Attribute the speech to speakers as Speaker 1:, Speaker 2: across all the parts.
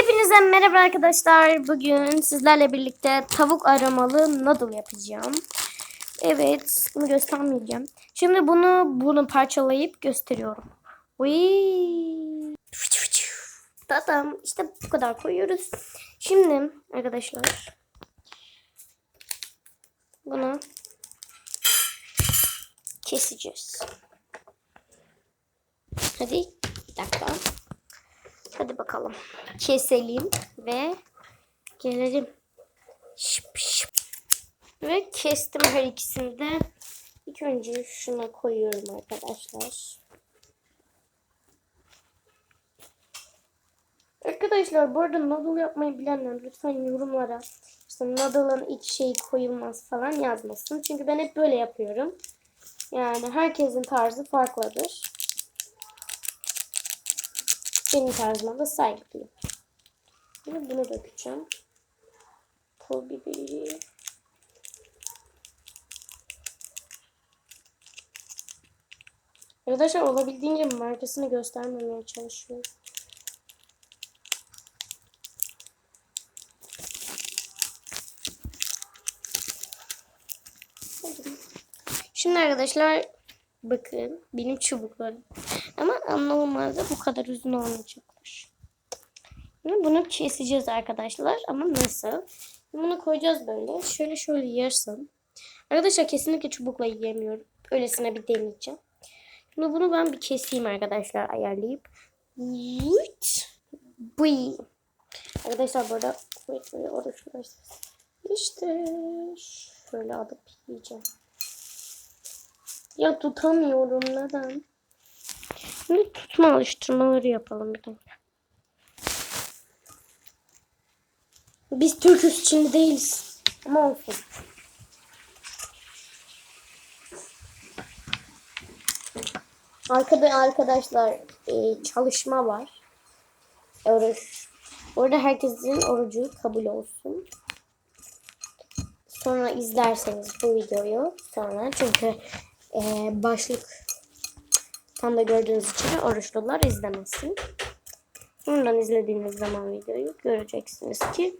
Speaker 1: Hepinize merhaba arkadaşlar. Bugün sizlerle birlikte tavuk aramalı noodle yapacağım. Evet, bunu göstermeyeceğim. Şimdi bunu bunu parçalayıp gösteriyorum. Uy. Tamam, işte bu kadar koyuyoruz. Şimdi arkadaşlar bunu keseceğiz. Hadi bir dakika. Hadi bakalım. Keselim ve gelelim. Şıp şıp. Ve kestim her ikisini de. İlk önce şuna koyuyorum arkadaşlar. Arkadaşlar bu arada noodle yapmayı bilenler lütfen yorumlara işte noodle'ın iç şeyi koyulmaz falan yazmasın. Çünkü ben hep böyle yapıyorum. Yani herkesin tarzı farklıdır. Benim tarzıma da saygı duyun. Şimdi bunu dökeceğim. Pul biberi. Arkadaşlar olabildiğince markasını göstermemeye çalışıyorum. Şimdi arkadaşlar bakın benim çubuklarım. Ama normalde bu kadar uzun olmayacaklar. Şimdi bunu keseceğiz arkadaşlar. Ama nasıl? Bunu koyacağız böyle. Şöyle şöyle yersem. Arkadaşlar kesinlikle çubukla yiyemiyorum. Öylesine bir deneyeceğim. Şimdi bunu ben bir keseyim arkadaşlar ayarlayıp. Vıt. Bıy. Arkadaşlar burada böyle oruçlar. İşte şöyle alıp yiyeceğim. Ya tutamıyorum neden? Şimdi tutma alıştırmaları yapalım bir dakika. Biz Türküz Çinli değiliz. Ama olsun. Arkada arkadaşlar e, çalışma var. Oruç. Orada herkesin orucu kabul olsun. Sonra izlerseniz bu videoyu sonra çünkü e, başlık tam da gördüğünüz için oruçlular izlemesin. Buradan izlediğiniz zaman videoyu göreceksiniz ki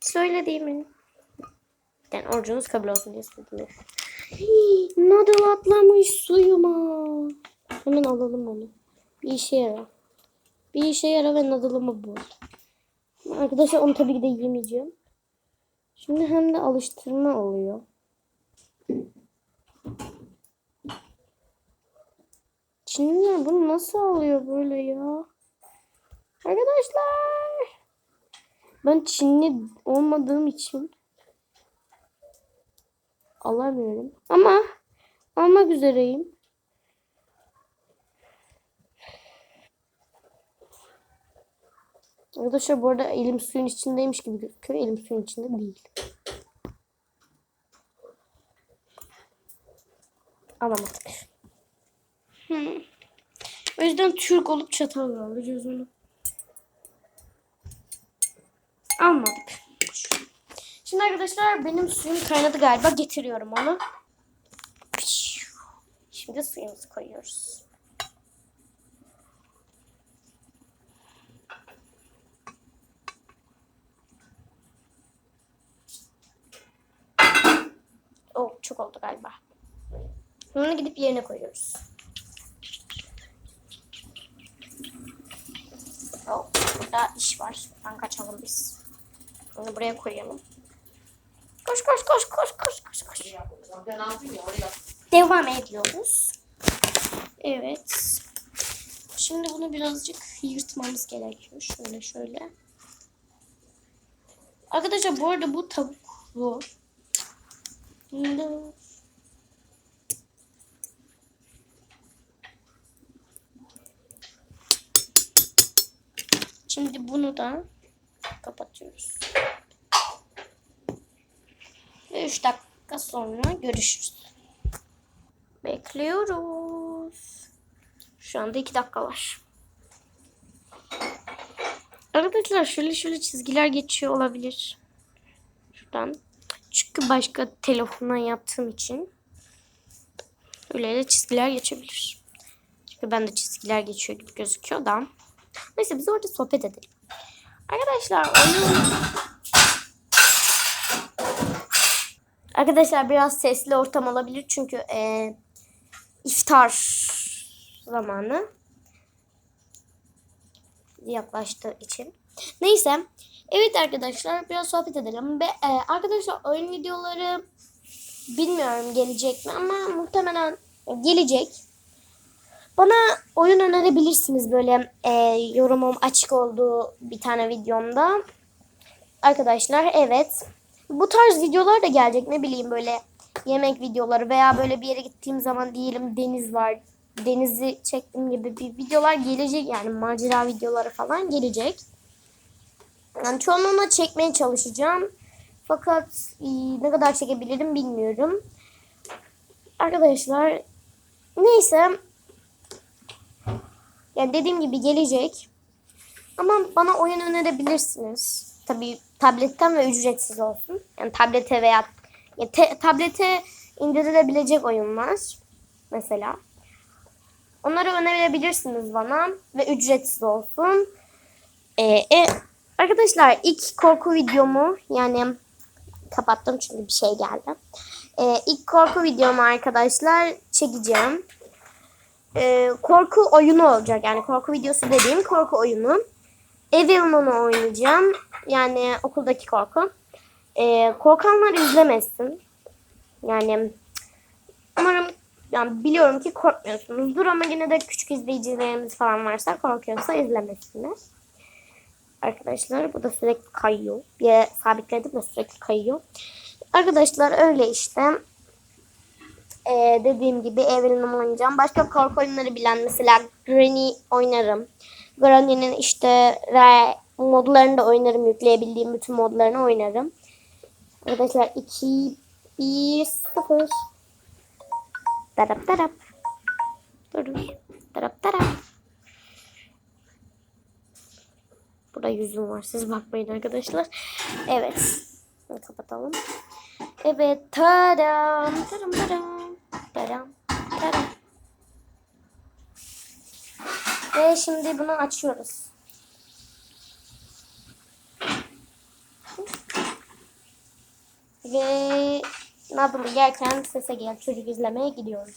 Speaker 1: söylediğimin yani orucunuz kabul olsun diye söyledim. Noodle atlamış suyuma. Hemen alalım onu. Bir işe yarar. Bir işe yarar ve noodle'ımı bul. Arkadaşlar onu tabii ki de yemeyeceğim. Şimdi hem de alıştırma oluyor. Çinliler bunu nasıl alıyor böyle ya? Arkadaşlar. Ben Çinli olmadığım için alamıyorum. Ama almak üzereyim. Arkadaşlar bu arada elim suyun içindeymiş gibi gözüküyor. Elim suyun içinde değil. Alamadık. Yüzden Türk olup çatal alacağız onu. Almadık. Şimdi arkadaşlar benim suyum kaynadı galiba. Getiriyorum onu. Şimdi suyumuzu koyuyoruz. Oh çok oldu galiba. Bunu gidip yerine koyuyoruz. Oh, burada iş var. Buradan kaçalım biz. Bunu buraya koyalım. Koş koş koş koş koş koş koş. Devam ediyoruz. Evet. Şimdi bunu birazcık yırtmamız gerekiyor. Şöyle şöyle. Arkadaşlar bu arada bu tavuklu. Şimdi bunu da kapatıyoruz. Ve 3 dakika sonra görüşürüz. Bekliyoruz. Şu anda 2 dakika var. Arkadaşlar şöyle şöyle çizgiler geçiyor olabilir. Şuradan. Çünkü başka telefondan yaptığım için öyle de çizgiler geçebilir. Çünkü bende çizgiler geçiyor gibi gözüküyor da. Neyse biz orada sohbet edelim. Arkadaşlar oyun... Arkadaşlar biraz sesli ortam olabilir çünkü e, iftar zamanı yaklaştığı için. Neyse. Evet arkadaşlar biraz sohbet edelim. Ve e, arkadaşlar oyun videoları bilmiyorum gelecek mi ama muhtemelen gelecek. Bana oyun önerebilirsiniz böyle e, yorumum açık olduğu bir tane videomda. Arkadaşlar evet. Bu tarz videolar da gelecek ne bileyim böyle yemek videoları veya böyle bir yere gittiğim zaman diyelim deniz var. Denizi çektim gibi bir videolar gelecek yani macera videoları falan gelecek. Yani çoğunluğuna çekmeye çalışacağım. Fakat e, ne kadar çekebilirim bilmiyorum. Arkadaşlar neyse yani dediğim gibi gelecek. Ama bana oyun önerebilirsiniz. Tabii tabletten ve ücretsiz olsun. Yani tablete veya ya te- tablete indirilebilecek oyunlar mesela. Onları önerebilirsiniz bana ve ücretsiz olsun. Ee, e, arkadaşlar ilk korku videomu yani kapattım çünkü bir şey geldi. Ee, ilk korku videomu arkadaşlar çekeceğim. Ee, korku oyunu olacak. Yani korku videosu dediğim korku oyunu. Evilmon'u oynayacağım. Yani okuldaki korku. Ee, korkanlar izlemesin. Yani umarım yani biliyorum ki korkmuyorsunuzdur ama yine de küçük izleyicilerimiz falan varsa korkuyorsa izlemesinler. Arkadaşlar bu da sürekli kayıyor. Bir sabitledim de sürekli kayıyor. Arkadaşlar öyle işte. Ee, dediğim gibi Evelyn'im oynayacağım. Başka korku oyunları bilen mesela Granny oynarım. Granny'nin işte modlarını da oynarım. Yükleyebildiğim bütün modlarını oynarım. Arkadaşlar 2 1 0 Darap darap. Dur. Darap darap. Burada yüzüm var. Siz bakmayın arkadaşlar. Evet. Kapatalım. Evet. Tadam. Tadam tadam. Tadam. Tadam. Ve şimdi bunu açıyoruz. Ve ne yapalım yerken sese gel çocuk izlemeye gidiyoruz.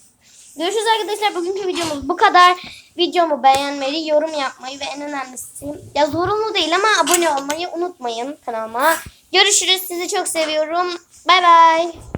Speaker 1: Görüşürüz arkadaşlar. Bugünkü videomuz bu kadar. Videomu beğenmeyi, yorum yapmayı ve en önemlisi ya zorunlu değil ama abone olmayı unutmayın kanalıma. Görüşürüz. Sizi çok seviyorum. Bay bay.